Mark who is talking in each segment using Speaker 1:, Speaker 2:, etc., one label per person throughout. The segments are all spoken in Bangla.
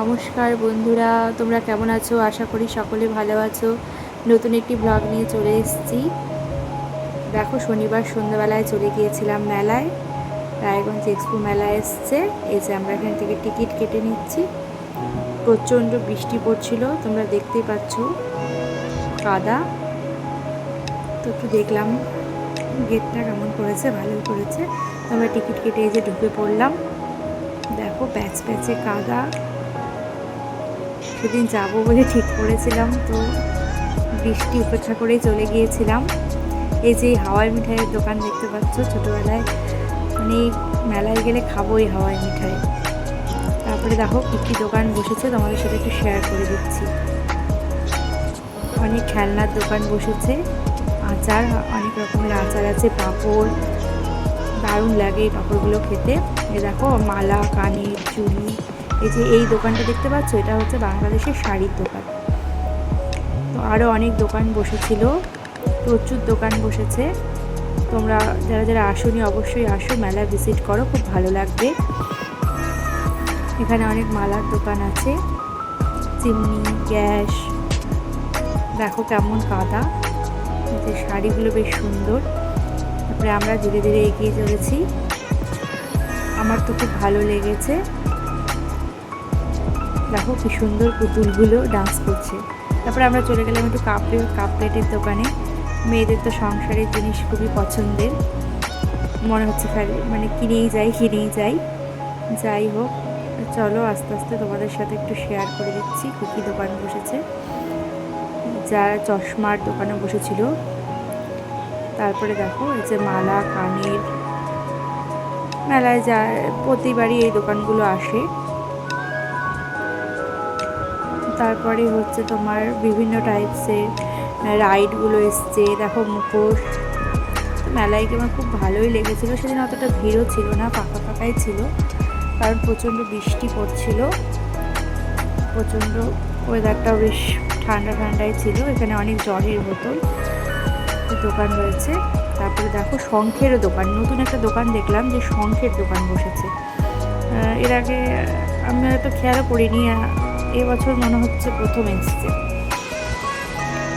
Speaker 1: নমস্কার বন্ধুরা, তোমরা কেমন আছো? আশা করি সকলে ভালো আছো। নতুন একটি ব্লগ নিয়ে চলে এসেছি। দেখো, শনিবার সন্ধ্যাবেলায় চলে গিয়েছিলাম মেলায়। রায়গঞ্জ এক্সপো মেলায় এসছে। এই যে আমরা এখান থেকে টিকিট কেটে নিচ্ছি। প্রচণ্ড বৃষ্টি পড়ছিল, তোমরা দেখতেই পাচ্ছ। কাদা। তো একটু দেখলাম, গেটটা কেমন করেছে, ভালোই করেছে। আমরা টিকিট কেটে এই যে ঢুকে পড়লাম। দেখো, প্যাচ প্যাচে কাদা। সেদিন যাব বলে ঠিক করেছিলাম, তো বৃষ্টি উপেক্ষা করেই চলে গিয়েছিলাম। এই যে হাওয়াই মিঠাইয়ের দোকান দেখতে পাচ্ছ, ছোটোবেলায় মানে মেলায় গেলে খাব এই হাওয়াই মিঠাই। তারপরে দেখো কী দোকান বসেছে, তোমাদের সাথে একটু শেয়ার করে দিচ্ছি। অনেক খেলনার দোকান বসেছে, আচার, অনেক রকমের আচার আছে, পাঁপড়, দারুণ লাগে এই পাঁপড়গুলো খেতে। এ দেখো মালা, কানের, চুড়ি এই যে এই দোকানটা দেখতে পাচ্ছ, এটা হচ্ছে বাংলাদেশের শাড়ির দোকান। তো আরও অনেক দোকান বসেছিল, প্রচুর দোকান বসেছে। তোমরা যারা যারা আসনি অবশ্যই আসো মেলা ভিজিট করো, খুব ভালো লাগবে। এখানে অনেক মালার দোকান আছে, চিমনি, গ্যাস। দেখো কেমন কাদা যে শাড়িগুলো বেশ সুন্দর। তারপরে আমরা ধীরে ধীরে এগিয়ে চলেছি। আমার তো খুব ভালো লেগেছে। দেখো কি সুন্দর পুতুলগুলো ডান্স করছে। তারপরে আমরা চলে গেলাম একটু কাপে কাপ প্লেটের দোকানে। মেয়েদের তো সংসারের জিনিস খুবই পছন্দের। মনে হচ্ছে খালি মানে কিনেই যাই কিনেই যাই। যাই হোক, চলো আস্তে আস্তে তোমাদের সাথে একটু শেয়ার করে দিচ্ছি কী কী দোকান বসেছে। যারা চশমার দোকানে বসেছিল। তারপরে দেখো, এই যে মালা, কানের মেলায় যা প্রতিবারই এই দোকানগুলো আসে। তারপরে হচ্ছে তোমার বিভিন্ন টাইপসের রাইডগুলো এসছে। দেখো মুখোশ, মেলায় কি আমার খুব ভালোই লেগেছিলো। সেদিন অতটা ভিড়ও ছিল না, ফাঁকা ফাঁকাই ছিল। কারণ প্রচণ্ড বৃষ্টি পড়ছিল। প্রচণ্ড ওয়েদারটাও বেশ ঠান্ডা ঠান্ডাই ছিল। এখানে অনেক জলের বোতল, দোকান রয়েছে। তারপরে দেখো শঙ্খেরও দোকান। নতুন একটা দোকান দেখলাম যে শঙ্খের দোকান বসেছে। এর আগে আমি হয়তো খেয়ালও করিনি এবছর মনে হচ্ছে প্রথম এসছে।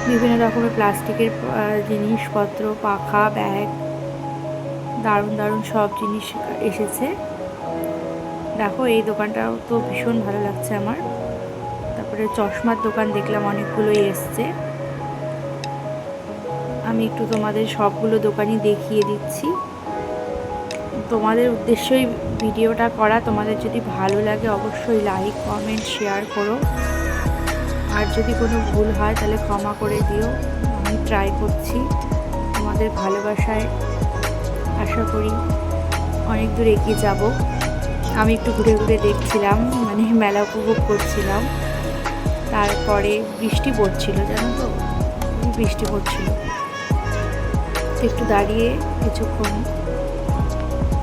Speaker 1: বিভিন্ন রকমের প্লাস্টিকের জিনিসপত্র, পাখা, ব্যাগ, দারুণ দারুণ সব জিনিস এসেছে। দেখো, এই দোকানটাও তো ভীষণ ভালো লাগছে আমার। তারপরে চশমার দোকান দেখলাম, অনেকগুলোই এসছে। আমি একটু তোমাদের সবগুলো দোকানই দেখিয়ে দিচ্ছি। তোমাদের উদ্দেশ্যই ভিডিওটা করা। তোমাদের যদি ভালো লাগে অবশ্যই লাইক কমেন্ট শেয়ার করো। আর যদি কোনো ভুল হয় তাহলে ক্ষমা করে দিও। আমি ট্রাই করছি তোমাদের ভালোবাসায়। আশা করি অনেক দূর এগিয়ে যাব। আমি একটু ঘুরে ঘুরে দেখছিলাম মানে মেলা উপভোগ করছিলাম। তারপরে বৃষ্টি পড়ছিল, জানো তো? বৃষ্টি পড়ছিল। একটু দাঁড়িয়ে কিছুক্ষণ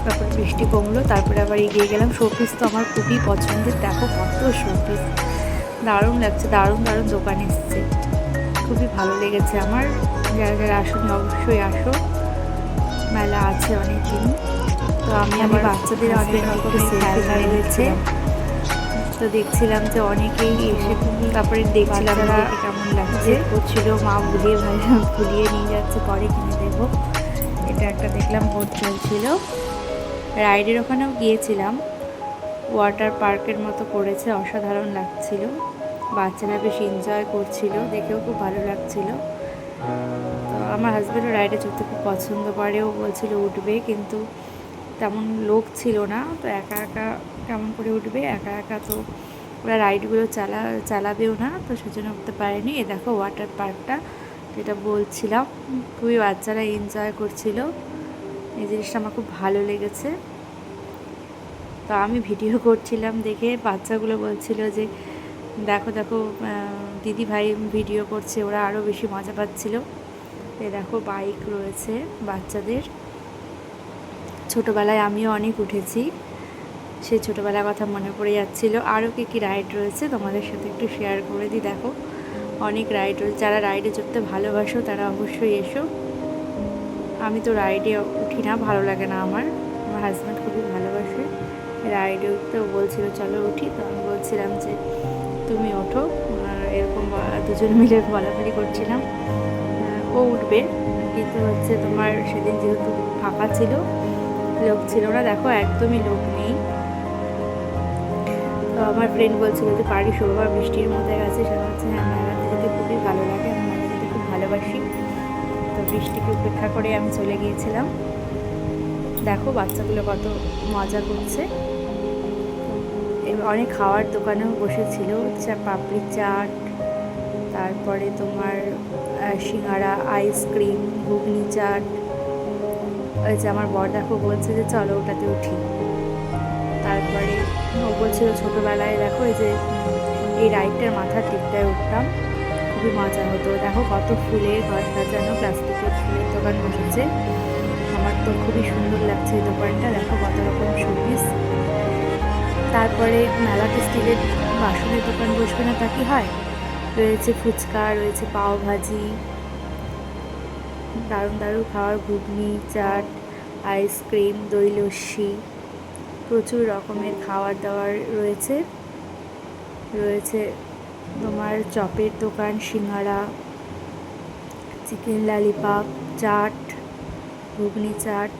Speaker 1: তারপর বৃষ্টি কমলো তারপরে আবার এগিয়ে গেলাম। শোপিস তো আমার খুবই পছন্দের। দেখো কত শোপিস। দারুণ লাগছে দারুণ দারুণ দোকান এসছে। খুবই ভালো লেগেছে আমার। যারা যারা আসুন অবশ্যই আসো। মেলা আছে অনেক দিন তো আমি আমার বাচ্চাদের অনেক রকমের রয়েছে। তো দেখছিলাম যে অনেকেই এসে তারপরে দেখছিলাম দেখে কেমন লাগছে। করছিল। মা ভুলিয়ে ভাই ভুলিয়ে নিয়ে যাচ্ছে পরে কিনে দেবো। এটা একটা দেখলাম ভোট চলছিল। রাইডের ওখানেও গিয়েছিলাম। ওয়াটার পার্কের মতো করেছে অসাধারণ লাগছিল। বাচ্চারা বেশ এনজয় করছিল, দেখেও খুব ভালো লাগছিল। তো আমার হাজব্যান্ডও রাইডে চড়তে খুব পছন্দ করেও বলছিল, উঠবে। কিন্তু তেমন লোক ছিল না, তো একা একা কেমন করে উঠবে? একা একা তো ওরা রাইডগুলো চালা, চালাবেও না, তো সেজন্য উঠতে পারেনি। এ দেখো ওয়াটার পার্কটা যেটা বলছিলাম, খুবই বাচ্চারা এনজয় করছিল। এই জিনিসটা আমার খুব ভালো লেগেছে। তো আমি ভিডিও করছিলাম দেখে বাচ্চাগুলো বলছিল যে, দেখো দেখো দিদি ভাই ভিডিও করছে, ওরা আরও বেশি মজা পাচ্ছিল। এ দেখো, বাইক রয়েছে বাচ্চাদের। ছোটোবেলায় আমিও অনেক উঠেছি। সে ছোটোবেলার কথা মনে পড়ে যাচ্ছিল। আরও কী কী রাইড রয়েছে? তোমাদের সাথে একটু শেয়ার করে দিই। দেখো, অনেক রাইড রয়েছে। যারা রাইডে চড়তে ভালোবাসো, তারা অবশ্যই এসো। আমি তো রাইডে উঠি না, ভালো লাগে না আমার। আমার হাজব্যান্ড খুবই ভালোবাসে। রাইডে উঠতে ও বলছিল, চলো উঠি। তো আমি বলছিলাম যে, তুমি ওঠো। এরকম দুজন মিলে বলাবলি করছিলাম। ও উঠবে। কিন্তু হচ্ছে তোমার সেদিন যেহেতু ফাঁকা ছিল, লোক ছিল না, দেখো একদমই লোক নেই। তো আমার ফ্রেন্ড বলছিল যে পারি শোভা বৃষ্টির মধ্যে গেছে সেটা হচ্ছে হ্যাঁ যেতে খুবই ভালো লাগে, আমি যেতে খুব ভালোবাসি। বৃষ্টিকে উপেক্ষা করে আমি চলে গিয়েছিলাম। দেখো, বাচ্চাগুলো কত মজা করছে। অনেক খাওয়ার দোকানেও বসেছিল। চা, পাপড়ি চাট, তারপরে তোমার সিঙ্গারা আইসক্রিম ঘুগনি চাট। ওই যে আমার বর দেখো বলছে যে, চলো ওটাতে উঠি। তারপরে ও বলছিল ছোটোবেলায়, দেখো, এই যে, এই রাইডটার মাথার দিকটায় উঠতাম। খুবই মজা হতো। দেখো কত ফুলের ঘর সাজানো প্লাস্টিকের ফুলের দোকান বসেছে। আমার তো খুবই সুন্দর লাগছে এই দোকানটা। দেখো কত রকম শোপিস তারপরে মেলাতে স্টিলের বাসনের দোকান বসবে না তা কি হয়? রয়েছে ফুচকা, রয়েছে পাও ভাজি, দারুণ দারুণ খাওয়ার ঘুগনি, চাট আইসক্রিম দই লস্যি, প্রচুর রকমের খাবার দাবার রয়েছে। রয়েছে তোমার চপের দোকান, সিঙ্গারা, চিকেন লালিপাপ চাট, ঘুগনি চাট,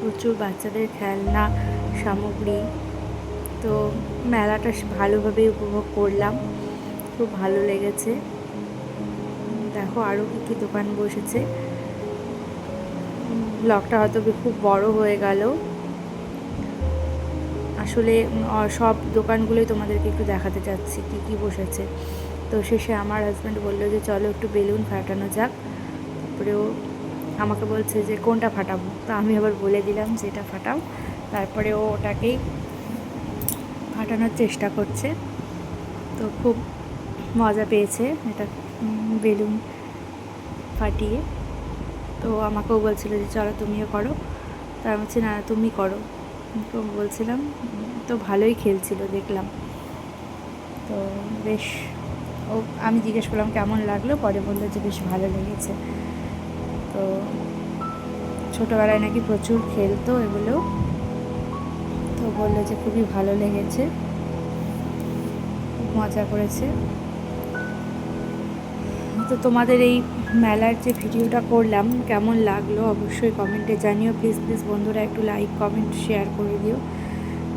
Speaker 1: প্রচুর বাচ্চাদের খেলনা, সামগ্রী। তো মেলাটা ভালোভাবে উপভোগ করলাম। খুব ভালো লেগেছে। দেখো আরও কী কী দোকান বসেছে। ব্লগটা হয়তো খুব বড় হয়ে গেল। আসলে সব দোকানগুলোই তোমাদেরকে একটু দেখাতে চাচ্ছি, কী কী বসেছে। তো শেষে আমার হাজব্যান্ড বলল যে, চলো একটু বেলুন ফাটানো যাক। তারপরে ও আমাকে বলছে যে, কোনটা ফাটাবো? তো আমি আবার বলে দিলাম যে, এটা ফাটাও। তারপরে ও ওটাকেই ফাটানোর চেষ্টা করছে। তো খুব মজা পেয়েছে এটা বেলুন ফাটিয়ে। তো আমাকেও বলছিল যে, চলো তুমিও করো। তা আমি বলছি, না, তুমি করো। তো বলছিলাম, তো ভালোই খেলছিল, দেখলাম। তো বেশ, ও, আমি জিজ্ঞেস করলাম কেমন লাগল? পরে বলল যে বেশ ভালো লেগেছে। তো ছোটোবেলায় নাকি প্রচুর খেলতো এগুলো। তো বলল যে খুবই ভালো লেগেছে। খুব মজা করেছে। তো তোমাদের এই মেলার যে ভিডিওটা করলাম কেমন লাগল অবশ্যই কমেন্টে জানিও। প্লিজ প্লিজ বন্ধুরা একটু লাইক কমেন্ট শেয়ার করে দিও।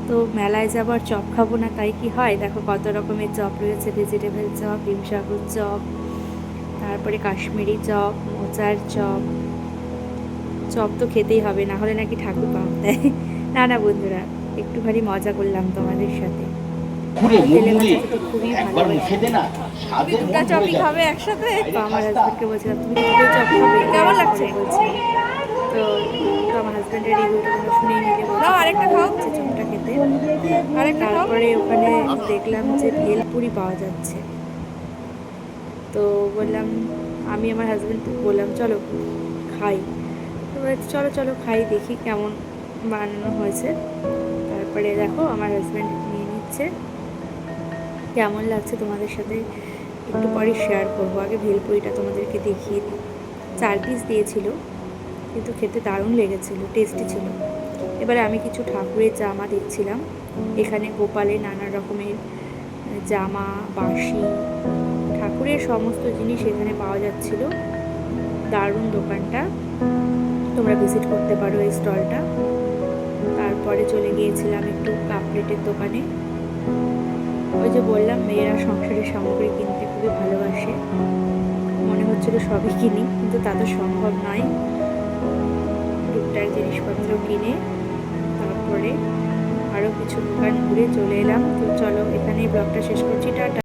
Speaker 1: তো মেলায় যাবার চপ খাব না তাই কি হয়? দেখো কত রকমের চপ রয়েছে ভেজিটেবল চপ হিমসাগর চপ তারপরে কাশ্মীরি চপ মোচার চপ চপ তো খেতেই হবে না হলে নাকি ঠাকুর পাম দেয় না না বন্ধুরা একটুখানি মজা করলাম তোমাদের সাথে। খুবই ভালো
Speaker 2: দুটা চপই খাবে একসাথে?
Speaker 1: তো আমার হাজব্যান্ডকে বলছিলাম তুমি দুটো চপ খাবে
Speaker 2: কেমন লাগছে?
Speaker 1: বলছি। তো তো আমার হাজব্যান্ডের রিভিউটা তোমরা শুনেই নিতে বলছি
Speaker 2: আরেকটা খাও।
Speaker 1: হচ্ছে চপটা খেতে।
Speaker 2: আরেকটা
Speaker 1: তারপরে ওখানে দেখলাম যে ভেলপুরি পাওয়া যাচ্ছে। তো বললাম আমি আমার হাজব্যান্ড বললাম চলো খাই। তো বলছে, চলো চলো খাই দেখি কেমন বানানো হয়েছে। তারপরে দেখো আমার হাজব্যান্ড নিয়ে নিচ্ছে। কেমন লাগছে তোমাদের সাথে? একটু পরে শেয়ার করব। আগে ভেলপুরিটা তোমাদেরকে দেখিয়ে দিই। চার পিস দিয়েছিল, কিন্তু খেতে দারুণ লেগেছিল টেস্টি ছিল। এবারে আমি কিছু ঠাকুরের জামা দেখছিলাম। এখানে গোপালের নানা রকমের জামা, বাঁশি, ঠাকুরের সমস্ত জিনিস এখানে পাওয়া যাচ্ছিল। দারুণ দোকানটা। তোমরা ভিজিট করতে পারো এই স্টলটা তারপরে চলে গিয়েছিলাম একটু কাপ প্লেটের দোকানে। ওই যে বললাম, মেয়েরা সংসারের সামগ্রী কিনতে খুবই ভালোবাসে। মনে হচ্ছিল সবই কিনি, কিন্তু তা তো সম্ভব নয়। টুকটাক জিনিসপত্র কিনে তারপরে আরও কিছু দোকান ঘুরে চলে এলাম। তো চলো এখানেই ব্লগটা শেষ করছি। টাটা।